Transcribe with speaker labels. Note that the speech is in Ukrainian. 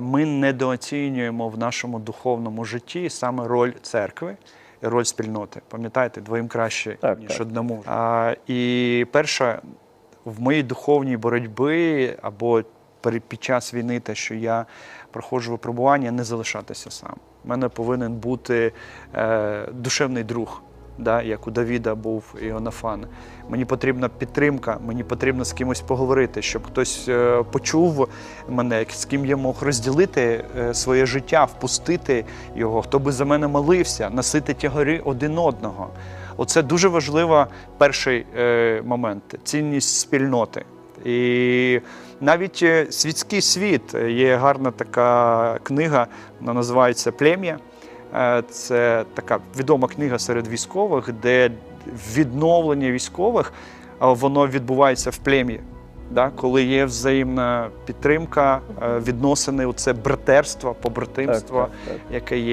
Speaker 1: ми недооцінюємо в нашому духовному житті саме роль церкви. Роль спільноти. Пам'ятаєте, двоїм краще,
Speaker 2: Так,
Speaker 1: ніж
Speaker 2: так.
Speaker 1: одному. А, і перше, в моїй духовній боротьбі або під час війни, те, що я проходжу випробування, не залишатися сам. У мене повинен бути е, душевний друг, да, як у Давіда був Іонафан. Мені потрібна підтримка, мені потрібно з кимось поговорити, щоб хтось е, почув мене, з ким я мог розділити е, своє життя, впустити його, хто би за мене молився, носити тягарі один одного. Оце дуже важливо перший е, момент цінність спільноти. І навіть світський світ є гарна така книга, вона називається Плем'я. Е, Це така відома книга серед військових, де відновлення військових воно відбувається в плем'ї. Да? Коли є взаємна підтримка, е, відносини, це братерство, побратимство,
Speaker 2: Так, так, так.
Speaker 1: яке є.